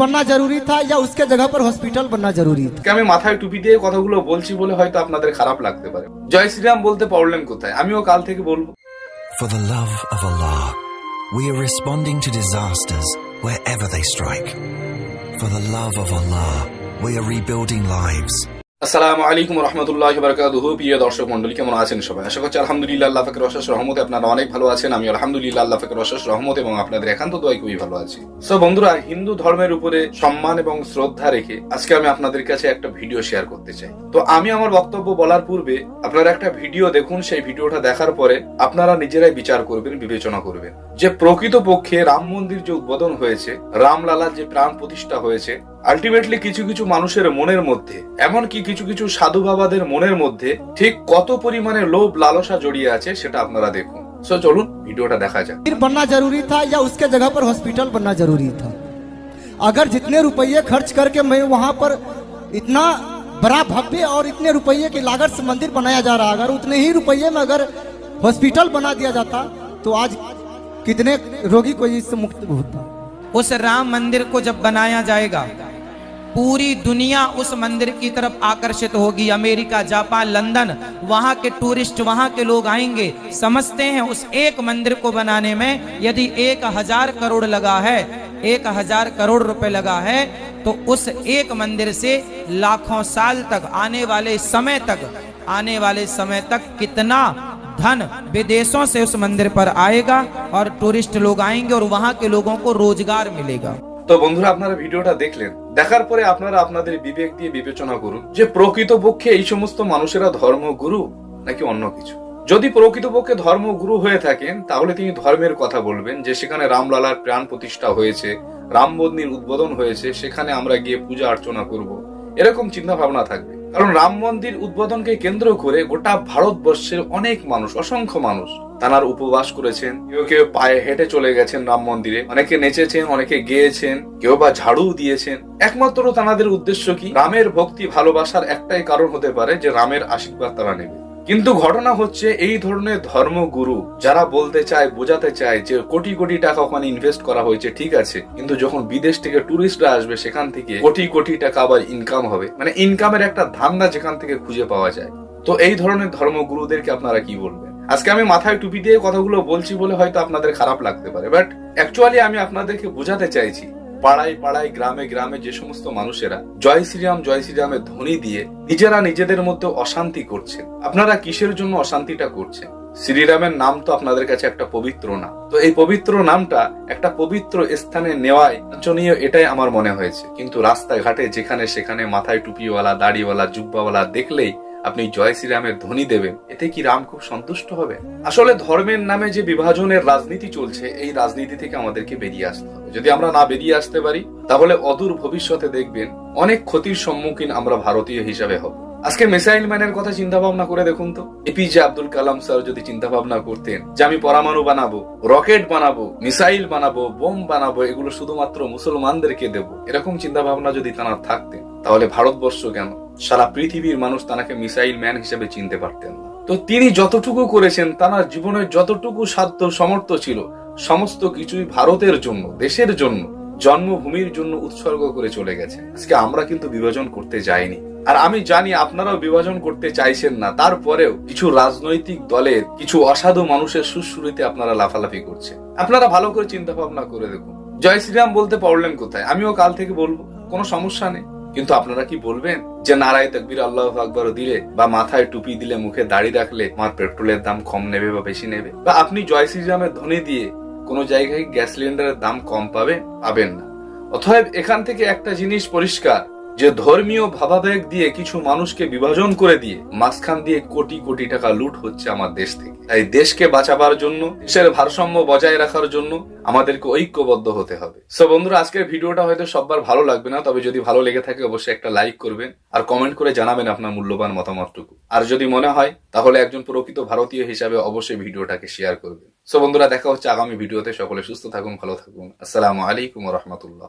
बनना जरूरी था या उसके जगह पर हॉस्पिटल बनना जरूरी था আজকে আমি মাথায় টুপি দিয়ে কথাগুলো বলছি বলে হয়তো আপনাদের খারাপ লাগতে পারে জয় শ্রীরাম বলতে প্রবলেম কোথায় আমিও কাল থেকে বলবো For the love of Allah, we are responding to disasters wherever they strike. For the love of Allah, we are rebuilding lives. আসসালামু আলাইকুম রহমতুল্লাহ বারকাতুহু। প্রিয় দর্শক মন্ডলী কেমন আছেন সবাই? আশা করছি আলহামদুলিল্লাহ আল্লাহ ফাকের অশেষ রহমতে আপনারা অনেক ভালো আছেন। আমি আলহামদুলিল্লাহ আল্লাহ ফাকের অশেষ রহমত এবং আপনাদের একান্ত দোয়াই খুবই ভালো আছি। সো বন্ধুরা, হিন্দু ধর্মের উপরে সম্মান এবং শ্রদ্ধা রেখে আজকে আমি আপনাদের কাছে একটা ভিডিও শেয়ার করতে চাই। তো আমি আমার বক্তব্য বলার পূর্বে আপনারা একটা ভিডিও দেখুন, সেই ভিডিওটা দেখার পরে আপনারা নিজেরাই বিচার করবেন, বিবেচনা করবেন। যে প্রকৃত পক্ষে রাম মন্দির যে উদ্বোধন হয়েছে, রামলালার যে প্রাণ প্রতিষ্ঠা হয়েছে আলটিমেটলি কিছু কিছু মানুষের মনের মধ্যে এমনকি কিছু কিছু সাধু বাবাদের মনের মধ্যে ঠিক কত পরিমাণে লোভ লালসা জড়িয়ে আছে সেটা আপনারা দেখুন সো চলুন ভিডিওটা দেখা যাক बनना जरूरी था या उसके जगह पर हॉस्पिटल बनना जरूरी था अगर जितने रुपये खर्च करके मैं वहां पर इतना बड़ा भव्य और इतने रुपये की लागत से मंदिर बनाया जा रहा अगर उतने ही रुपये में अगर हॉस्पिटल बना दिया जाता तो आज कितने रोगी को इससे मुक्त होता उस राम मंदिर को जब बनाया जाएगा पूरी दुनिया उस मंदिर की तरफ़ आकर्षित होगी। अमेरिका, जापान, लंदन, वहाँ के टूरिस्ट, वहाँ के लोग आएँगे। समझते हैं उस एक मंदिर को बनाने में यदि एक हज़ार करोड़ लगा है, एक हज़ार करोड़ रुपए लगा है तो उस एक मंदिर से लाखों साल तक, आने वाले समय तक, आने वाले समय तक कितना धन विदेशों से उस मंदिर पर आएगा और टूरिस्ट लोग आएँगे और वहाँ के लोगों को रोज़गार मिलेगा। তো বন্ধুরা, আপনারা ভিডিওটা দেখলেন। দেখার পরে আপনারা আপনাদের বিবেক দিয়ে বিবেচনা করুন যে প্রকৃতপক্ষে এই সমস্ত মানুষেরা ধর্মগুরু নাকি অন্য কিছু? যদি প্রকৃতপক্ষে ধর্মগুরু হয়ে থাকেন, তাহলে তিনি ধর্মের কথা বলবেন, যে সেখানে রামলালার প্রাণ প্রতিষ্ঠা হয়েছে, রাম মন্দির উদ্বোধন হয়েছে, সেখানে আমরা গিয়ে পূজা অর্চনা করব। এরকম চিন্তা ভাবনা থাকবে। কারণ রাম মন্দির উদ্বোধনকে কেন্দ্র করে গোটা ভারতবর্ষের অনেক মানুষ, অসংখ্য মানুষ তানার উপবাস করেছেন। কেউ কেউ পায়ে হেঁটে চলে গেছেন রাম মন্দিরে। অনেকে নেচেছেন, অনেকে গেয়েছেন, কেউ বা ঝাড়ু দিয়েছেন। একমাত্র তানাদের উদ্দেশ্য কি? রামের ভক্তি ভালোবাসার একটাই কারণ হতে পারে যে রামের আশীর্বাদ তারা নেবে। কিন্তু ঘটনা হচ্ছে এই ধরনের ধর্মগুরু যারা বলতে চায়, বোঝাতে চায় যে কোটি কোটি টাকা ওখানে ইনভেস্ট করা হয়েছে, ঠিক আছে। কিন্তু যখন বিদেশ থেকে টুরিস্টরা আসবে, সেখান থেকে কোটি কোটি টাকা আবার ইনকাম হবে। মানে ইনকামের একটা ধান্দা যেখান থেকে খুঁজে পাওয়া যায়। তো এই ধরনের ধর্মগুরুদেরকে আপনারা কি বলবেন? আজকে আমি মাথায় টুপি দিয়ে কথাগুলো বলছি বলে হয়তো আপনাদের খারাপ লাগতে পারে বাট অ্যাকচুয়ালি আমি আপনাদেরকে বোঝাতে চাইছি, পাড়ায় পাড়ায়, গ্রামে গ্রামে যে সমস্ত মানুষেরা জয় শ্রীরাম, জয় শ্রীরামের ধ্বনি দিয়ে নিজেরা নিজেদের মধ্যে অশান্তি করছেন। আপনারা কিসের জন্য অশান্তিটা করছেন? শ্রীরামের নাম তো আপনাদের কাছে একটা পবিত্র নাম। তো এই পবিত্র নামটা একটা পবিত্র স্থানে নেওয়ায় বাঞ্ছনীয় এটাই আমার মনে হয়েছে। কিন্তু রাস্তাঘাটে যেখানে সেখানে মাথায় টুপিওয়ালা, দাড়িওয়ালা, জুব্বাওয়ালা দেখলেই আপনি জয় শ্রীরামের ধ্বনি দেবেন, এতে কি রাম খুব সন্তুষ্ট হবে? আসলে ধর্মের নামে যে বিভাজনের রাজনীতি চলছে, এই রাজনীতি থেকে আমাদেরকে বেরিয়ে আসতে হবে। যদি আমরা না বেরিয়ে আসতে পারি, তাহলে অদূর ভবিষ্যতে দেখবেন অনেক ক্ষতির সম্মুখীন আমরা ভারতীয় হিসাবে হব। আজকে মিসাইল ম্যানের কথা চিন্তা ভাবনা করে দেখুন তো। এপিজে আব্দুল কালাম স্যার যদি চিন্তা ভাবনা করতেন যে আমি পরমাণু বানাবো, রকেট বানাবো, মিসাইল বানাবো, বোম বানাবো, এগুলো শুধুমাত্র মুসলমানদেরকে দেব, এরকম চিন্তা ভাবনা যদি তারা থাকতেন তাহলে ভারতবর্ষ কেন? সারা পৃথিবীর মানুষ তাকে মিসাইল ম্যান হিসেবে চিনতে পারতেন না। তো তিনি যতটুকু করেছেন তার জীবনের যতটুকু সাধ্য সমর্থ ছিল, সমস্ত কিছুই ভারতের জন্য, দেশের জন্য, জন্মভূমির জন্য উৎসর্গ করে চলে গেছেন। আজকে আমরা কিন্তু বিভাজন করতে যাইনি। আর আমি জানি আপনারাও বিভাজন করতে চাইছেন না, তারপরেও কিছু রাজনৈতিক দলের, কিছু অসাধু মানুষের সুশ্রুতিতে আপনারা লাফালাফি করছেন। আপনারা ভালো করে চিন্তা ভাবনা করে দেখুন। জয় শ্রীরাম বলতে প্রবলেম কোথায়? আমিও কাল থেকে বলব, কোনো সমস্যা নেই। কিন্তু আপনারা কি বলবেন যে নারায় তকবির আল্লাহ আকবর দিলে বা মাথায় টুপি দিলে, মুখে দাড়ি রাখলে আমার পেট্রোলের দাম কম নেবে বা বেশি নেবে? বা আপনি জয় শ্রীরামের ধনে দিয়ে কোনো জায়গায় গ্যাস সিলিন্ডারের দাম কম পাবে, পাবেন না। অথবা এখান থেকে একটা জিনিস পরিষ্কার যে ধর্মীয় ভাবাবেগ দিয়ে কিছু মানুষকে বিভাজন করে দিয়ে মাঝখান দিয়ে কোটি কোটি টাকা লুট হচ্ছে আমার দেশ থেকে। তাই দেশকে বাঁচাবার জন্য, দেশের ভারসাম্য বজায় রাখার জন্য আমাদেরকে ঐক্যবদ্ধ হতে হবে। সো বন্ধুরা, আজকের ভিডিওটা হয়তো সবার ভালো লাগবে না, তবে যদি ভালো লেগে থাকে অবশ্যই একটা লাইক করবেন আর কমেন্ট করে জানাবেন আপনার মূল্যবান মতামতটুকু। আর যদি মনে হয়, তাহলে একজন প্রকৃত ভারতীয় হিসাবে অবশ্যই ভিডিওটাকে শেয়ার করবেন। সো বন্ধুরা, দেখা হচ্ছে আগামী ভিডিওতে। সকলে সুস্থ থাকুন, ভালো থাকুন। আসসালামু আলাইকুম রহমতুল্লাহ।